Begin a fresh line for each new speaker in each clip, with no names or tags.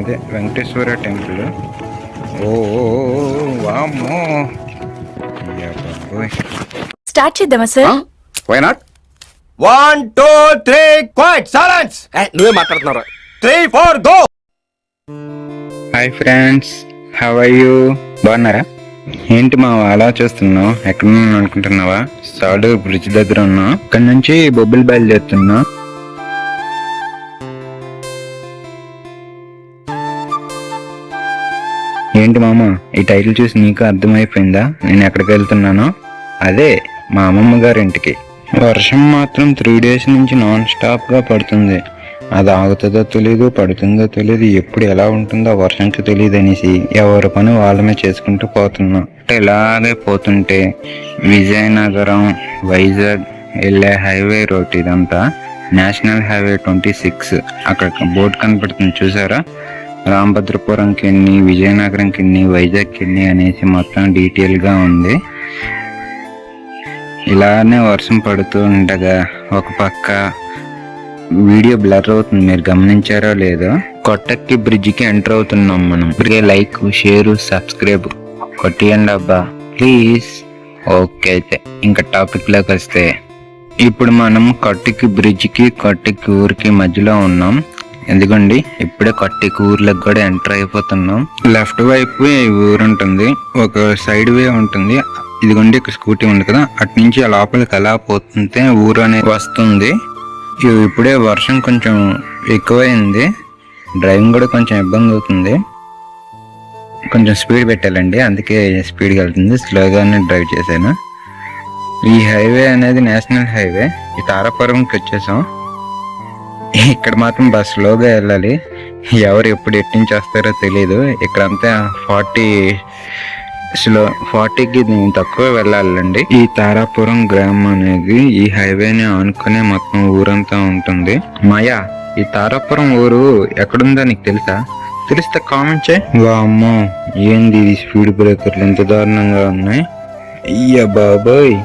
అదే వెంకటేశ్వర టెంపుల్. ఓ వామ్మో.
స్టార్ట్ చేద్దామా sir?
Why not
one two three quiet silence
నువ్వే మాట్లాడుతున్నావు
three four go
hi friends how are you బాగున్నారా? ఏంటి మా అలా చూస్తున్నావు? ఎక్కడ ఉన్నాను అనుకుంటున్నావా? సాడు బ్రిడ్జ్ దగ్గర ఉన్నా ఇక్కడ నుంచి బొబ్బిలి బయలుదేరుతున్నా ఏంటి మామ? ఈ టైటిల్ చూసి నీకు అర్థమైపోయిందా? నేను ఎక్కడికి వెళ్తున్నానో? అదే మా అమ్మమ్మ గారి ఇంటికి వర్షం మాత్రం త్రీ డేస్ నుంచి నాన్ స్టాప్గా పడుతుంది. అది ఆగుతుందో తెలియదు పడుతుందో తెలియదు ఎప్పుడు ఎలా ఉంటుందో వర్షంకి తెలియదు అనేసి ఎవరి పని వాళ్ళమే చేసుకుంటూ పోతున్నాం. ఇలాగే పోతుంటే విజయనగరం వైజాగ్ వెళ్ళే హైవే రోడ్ ఇదంతా నేషనల్ హైవే ట్వంటీ సిక్స్. అక్కడ బోర్డు కనపడుతుంది చూసారా? రామభద్రపురంకి ఎన్ని విజయనగరంకి ఎన్ని వైజాగ్కి ఎన్ని అనేసి మొత్తం డీటెయిల్గా ఉంది. ఇలానే వర్షం పడుతూ ఉండగా ఒక పక్క వీడియో బ్లర్ అవుతుంది. మీరు గమనించారో లేదో కొట్టక్కి బ్రిడ్జ్కి ఎంటర్ అవుతున్నాం మనం. ఇప్పటికే లైక్ షేర్ సబ్స్క్రైబ్ కొట్టియండి అబ్బా. ప్లీజ్. ఓకే అయితే ఇంకా టాపిక్లోకి వస్తే. ఇప్పుడు మనం కట్టికి బ్రిడ్జ్కి కి ఊరికి మధ్యలో ఉన్నాం. ఎందుకండి? ఇప్పుడే కొట్టి ఊర్లకు కూడా ఎంటర్ అయిపోతున్నాం. లెఫ్ట్ వైపు ఊరు ఉంటుంది? ఒక సైడ్ వే ఉంటుంది. ఇదిగోండి ఇక్కడ స్కూటీ ఉంది కదా. అటు నుంచి ఆ లోపలికి ఎలా పోతుంటే ఊరు అనేది వస్తుంది. ఇప్పుడే వర్షం కొంచెం ఎక్కువైంది. డ్రైవింగ్ కూడా కొంచెం ఇబ్బంది అవుతుంది. కొంచెం స్పీడ్ పెట్టాలండి. అందుకే స్పీడ్గా వెళ్తుంది. స్లోగానే డ్రైవ్ చేశాను. ఈ హైవే అనేది నేషనల్ హైవే. ఈ తారాపురంకి వచ్చేసాం. ఇక్కడ మాత్రం బస్ స్లోగా వెళ్ళాలి. ఎవరు ఎప్పుడు ఎట్టి నుంచి వస్తారో తెలియదు ఇక్కడంతా ఫార్టీ స్లో ఫార్టీకి తక్కువ వెళ్ళాలండి. ఈ తారాపురం గ్రామం అనేది ఈ హైవేని ఆనుకునే మొత్తం ఊరంతా ఉంటుంది. మాయా ఈ తారాపురం ఊరు ఎక్కడుందో నీకు తెలుసా? తెలిస్తే కామెంట్ చేయి. వామ్మో ఏంది ఇది స్పీడ్ బ్రేకర్లు? ఎంత దారుణంగా ఉన్నాయి. అయ్యా బాబోయ్.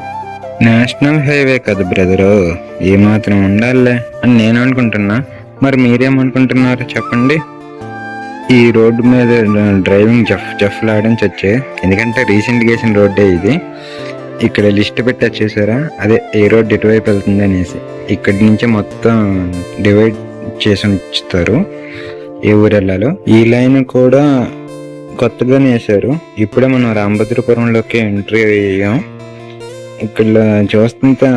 నేషనల్ హైవే కదా బ్రదరు. ఏమాత్రం ఉండాలే అని నేను అనుకుంటున్నా. మరి మీరేమనుకుంటున్నారు చెప్పండి. ఈ రోడ్డు మీద డ్రైవింగ్ జఫ్ జఫ్ లాడని ఎందుకంటే రీసెంట్ వేసిన రోడ్డే ఇది. ఇక్కడ లిస్ట్ పెట్టి చూసారా అదే ఏ రోడ్ ఇటువైపు వెళ్తుంది అనేసి. ఇక్కడి నుంచి మొత్తం డివైడ్ చేసి ఉంచుతారు. ఏ ఊరు వెళ్ళాలో ఈ లైన్ కూడా కొత్తగానే వేశారు. ఇప్పుడే మనం రామభద్రపురంలోకి ఎంట్రీ అయ్యాం. ఇక్కడ చూస్తుంటే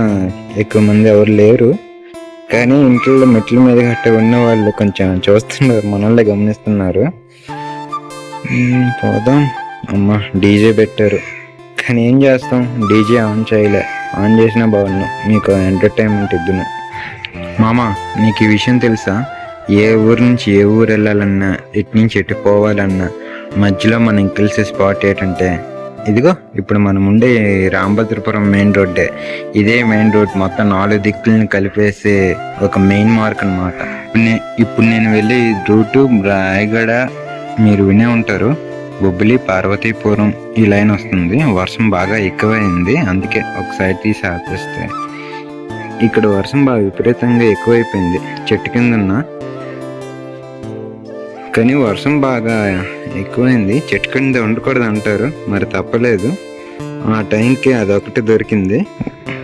ఎక్కువ మంది ఎవరు లేరు. కానీ ఇంట్లో మెట్ల మీద గట్ట ఉన్న వాళ్ళు కొంచెం చూస్తున్నారు మనల్ని గమనిస్తున్నారు. పోదాం. అమ్మ డీజే పెట్టారు. కానీ ఏం చేస్తాం? డీజే ఆన్ చేయలే. ఆన్ చేసినా బాగున్నాం మీకు ఎంటర్టైన్మెంట్ ఇద్దును. మామ నీకు ఈ విషయం తెలుసా? ఏ ఊరు నుంచి ఏ ఊరు వెళ్ళాలన్నా ఎటు నుంచి ఎటు పోవాలన్నా మధ్యలో మనం కలిసే స్పాట్ ఏంటంటే ఇదిగో ఇప్పుడు మనం ఉండే రాంభద్రపురం మెయిన్ రోడ్డే ఇదే మెయిన్ రోడ్ మొత్తం నాలుగు దిక్కులను కలిపేసే ఒక మెయిన్ మార్క్ అనమాట ఇప్పుడు నేను వెళ్ళే ఈ రూటు రాయగడ మీరు వినే ఉంటారు. బొబ్బిలి పార్వతీపురం ఈ లైన్ వస్తుంది. వర్షం బాగా ఎక్కువైంది. అందుకే ఒక సైడ్ తీసి ఆపేస్తే. ఇక్కడ వర్షం బాగా విపరీతంగా ఎక్కువైపోయింది. చెట్టు కింద ఉన్నా కానీ వర్షం బాగా ఎక్కువైంది. చెట్టు కింద ఉండకూడదు అంటారు మరి తప్పలేదు. ఆ టైంకి అదొకటి దొరికింది.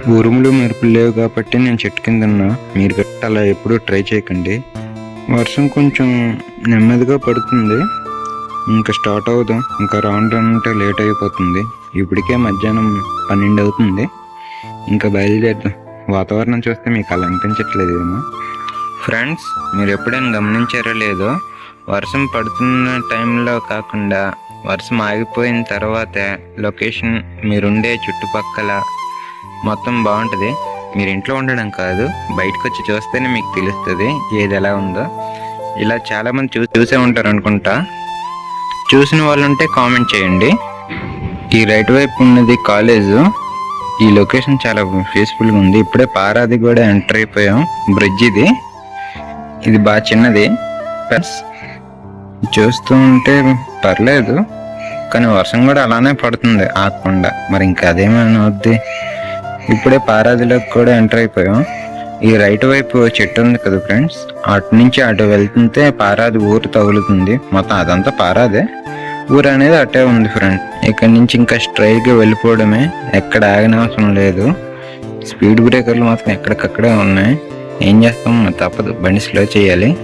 ఉరుములు మెరుపులు లేవు కాబట్టి నేను చెట్టు కింద ఉన్నా. మీరు గట్ట అలా ఎప్పుడూ ట్రై చేయకండి. వర్షం కొంచెం నెమ్మదిగా పడుతుంది. ఇంకా స్టార్ట్ అవుదాం ఇంకా రౌండ్ అంటే లేట్ అయిపోతుంది. ఇప్పటికే మధ్యాహ్నం పన్నెండు అవుతుంది. ఇంకా బయలుదేరుదాం. వాతావరణం చూస్తే మీకు అలా అనిపించట్లేదు ఏమో. ఫ్రెండ్స్ మీరు ఎప్పుడైనా గమనించారో లేదో వర్షం పడుతున్న టైంలో కాకుండా వర్షం ఆగిపోయిన తర్వాత లొకేషన్ మీరుండే చుట్టుపక్కల మొత్తం బాగుంటుంది. మీరు ఇంట్లో ఉండడం కాదు బయటకు వచ్చి చూస్తేనే మీకు తెలుస్తుంది ఏది ఎలా ఉందో. ఇలా చాలామంది చూ చూసే ఉంటారు అనుకుంటా. చూసిన వాళ్ళు ఉంటే కామెంట్ చేయండి. ఈ రైట్ వైపు ఉన్నది కాలేజు. ఈ లొకేషన్ చాలా పీస్ఫుల్గా ఉంది. ఇప్పుడే పారాది కూడా ఎంటర్ అయిపోయాం. బ్రిడ్జ్ ఇది. ఇది బాగా చిన్నది. ప్లస్ చూస్తూ ఉంటే పర్లేదు కానీ వర్షం కూడా అలానే పడుతుంది ఆగకుండా. మరి ఇంకా అదేమైనా వద్ది ఇప్పుడే పారాదిలోకి కూడా ఎంటర్ అయిపోయాం. ఈ రైట్ వైపు చెట్టు ఉంది కదా ఫ్రెండ్స్. అటు నుంచి అటు వెళ్తుంటే పారాది ఊరు తగులుతుంది. మొత్తం అదంతా పారాదే. ఊరు అనేది అటే ఉంది ఫ్రెండ్. ఇక్కడ నుంచి ఇంకా స్ట్రైట్గా వెళ్ళిపోవడమే. ఎక్కడ ఆగనవసరం లేదు. స్పీడ్ బ్రేకర్లు మాత్రం ఎక్కడికక్కడే ఉన్నాయి. ఏం చేస్తాం? తప్పదు. బండి స్లో చేయాలి.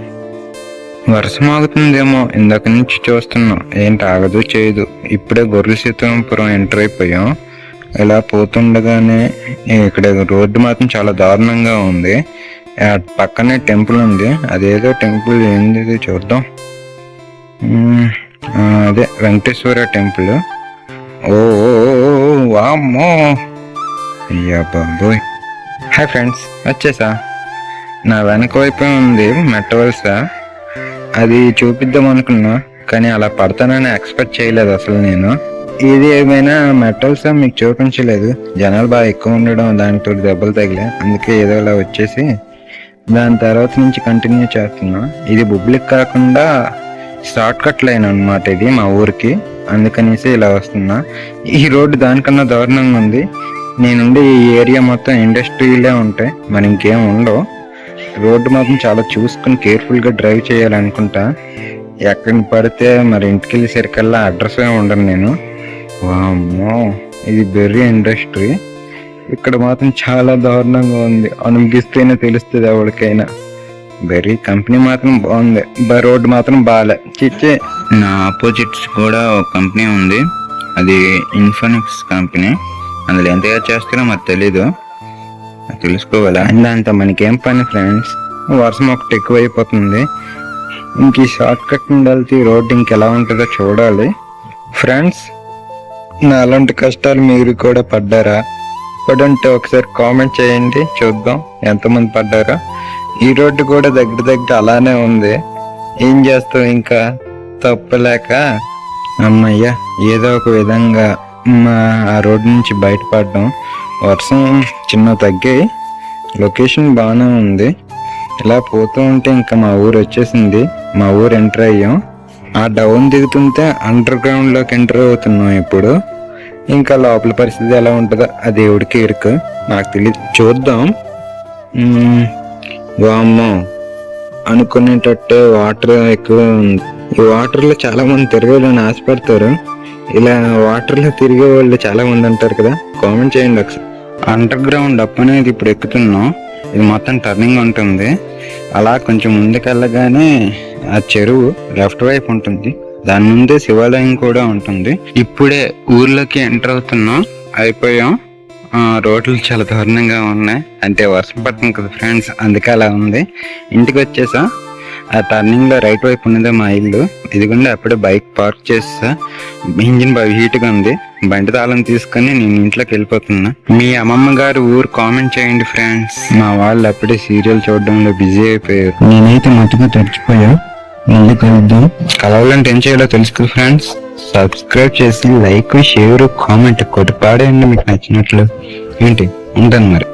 వర్షం ఆగుతుందేమో ఇందాక నుంచి చూస్తున్నాం. ఏంటి ఆగదు చేయదు. ఇప్పుడే గొర్రెల సీతాపురం ఎంటర్ అయిపోయాం. ఇలా పోతుండగానే ఇక్కడ రోడ్డు మాత్రం చాలా దారుణంగా ఉంది. ఆ పక్కనే టెంపుల్ ఉంది. అదేదో టెంపుల్ ఏంది చూద్దాం. అదే వెంకటేశ్వర టెంపుల్. ఓ వామ్మో. అయ్యా బాబోయ్. హాయ్ ఫ్రెండ్స్ వచ్చేసా? నా వెనక వైపు ఉంది మెట్ట వలస. అది చూపిద్దాం అనుకున్నా కానీ అలా పడతానని ఎక్స్పెక్ట్ చేయలేదు అసలు నేను. ఇది ఏమైనా మెటల్స్ మీకు చూపించలేదు. జనాలు బాగా ఎక్కువ ఉండడం దానితో దెబ్బలు తగిలే అందుకే ఏదో ఇలా వచ్చేసి దాని తర్వాత నుంచి కంటిన్యూ చేస్తున్నా. ఇది బుబ్లిక్ కాకుండా షార్ట్ కట్ లైన్ అనమాట ఇది మా ఊరికి. అందుకనేసి ఇలా వస్తున్నా. ఈ రోడ్డు దానికన్నా దారుణంగా ఉంది. నేనుండే ఈ ఏరియా మొత్తం ఇండస్ట్రీలే ఉంటాయి. మరి ఇంకేం ఉండవు. రోడ్డు మాత్రం చాలా చూసుకుని కేర్ఫుల్గా డ్రైవ్ చేయాలనుకుంటా. ఎక్కడికి పడితే మరి ఇంటికి వెళ్ళేసరికల్లా అడ్రస్ ఉండను నేను. వామ్మో ఇది బెర్రీ ఇండస్ట్రీ. ఇక్కడ మాత్రం చాలా దారుణంగా ఉంది. అనుమతిస్తేనే తెలుస్తుంది ఎవరికైనా. బెర్రీ కంపెనీ మాత్రం బాగుంది. బ- రోడ్డు మాత్రం బాగాలే చిచ్చే. నా ఆపోజిట్స్ కూడా ఒక కంపెనీ ఉంది. అది ఇన్ఫోనిక్స్ కంపెనీ. అందులో ఎంతగా చేస్తారో మాకు తెలీదు. తెలుసుకోవాలా? దాంతో మనకేం పని ఫ్రెండ్స్? వర్షం ఒకటి ఎక్కువ అయిపోతుంది ఇంక ఈ షార్ట్ కట్ వెళ్తే రోడ్ ఇంకెలా ఉంటుందో చూడాలి. ఫ్రెండ్స్ నా అలాంటి కష్టాలు మీరు కూడా పడ్డారా? పడంటే ఒకసారి కామెంట్ చేయండి చూద్దాం ఎంతమంది పడ్డారా. ఈ రోడ్డు కూడా దగ్గర దగ్గర అలానే ఉంది. ఏం చేస్తాం ఇంకా? తప్పలేక? అమ్మయ్య ఏదో ఒక విధంగా మా ఆ రోడ్డు నుంచి బయటపడడం. వర్షం చిన్న తగ్గాయి లొకేషన్ బాగానే ఉంది. ఇలా పోతూ ఉంటే ఇంకా మా ఊరు వచ్చేసింది. మా ఊరు ఎంటర్ అయ్యాం. ఆ డౌన్ దిగుతుంటే అండర్ గ్రౌండ్లోకి ఎంటర్ అవుతున్నాం ఇప్పుడు. ఇంకా లోపల పరిస్థితి ఎలా ఉంటుందో ఆ దేవుడికి ఇరుకు. నాకు తెలియదు చూద్దాం. వామ్మో. అనుకునేటట్టే వాటర్ ఎక్కువ ఉంది. ఈ వాటర్లో చాలామంది చాలా మంది ఆశపడతారు. ఇలా వాటర్లో తిరిగే వాళ్ళు చాలా మంది అంటారు కదా. కామెంట్ చేయండి ఒకసారి. అండర్ గ్రౌండ్ అప్ అనేది ఇప్పుడు ఎక్కుతున్నాం. ఇది మొత్తం టర్నింగ్ ఉంటుంది. అలా కొంచెం ముందుకెళ్ళగానే ఆ చెరువు లెఫ్ట్ వైపు ఉంటుంది. దాని ముందే శివాలయం కూడా ఉంటుంది. ఇప్పుడే ఊర్లోకి ఎంటర్ అవుతున్నాం. అయిపోయాం. రోడ్లు చాలా దారుణంగా ఉన్నాయి. అంటే వర్షం పడుతుంది కదా ఫ్రెండ్స్ అందుకే అలా ఉంది. ఇంటికి వచ్చేసా. ఆ టర్నింగ్లో రైట్ వైపు ఉన్నదే మా ఇల్లు. ఇదిగుండా అప్పుడే బైక్ పార్క్ చేస్తా. ఇంజిన్ బాగా హీట్గా ఉంది. బండి తాళం తీసుకొని నేను ఇంట్లోకి వెళ్ళిపోతున్నా. మీ అమ్మమ్మ గారు ఊరు కామెంట్ చేయండి ఫ్రెండ్స్. మా వాళ్ళు అప్పుడే సీరియల్ చూడడంలో బిజీ అయిపోయారు. నేనైతే మట్టుగా తడిచిపోయా. మళ్ళీ కలుద్దాం. కలవాలంటే ఏం చేయాలో తెలుసు కదా ఫ్రెండ్స్. సబ్స్క్రైబ్ చేసి లైక్ షేర్ కామెంట్ కొట్టి పాడేయండి మీకు నచ్చినట్లు. ఏంటి? ఉంటాను మరి.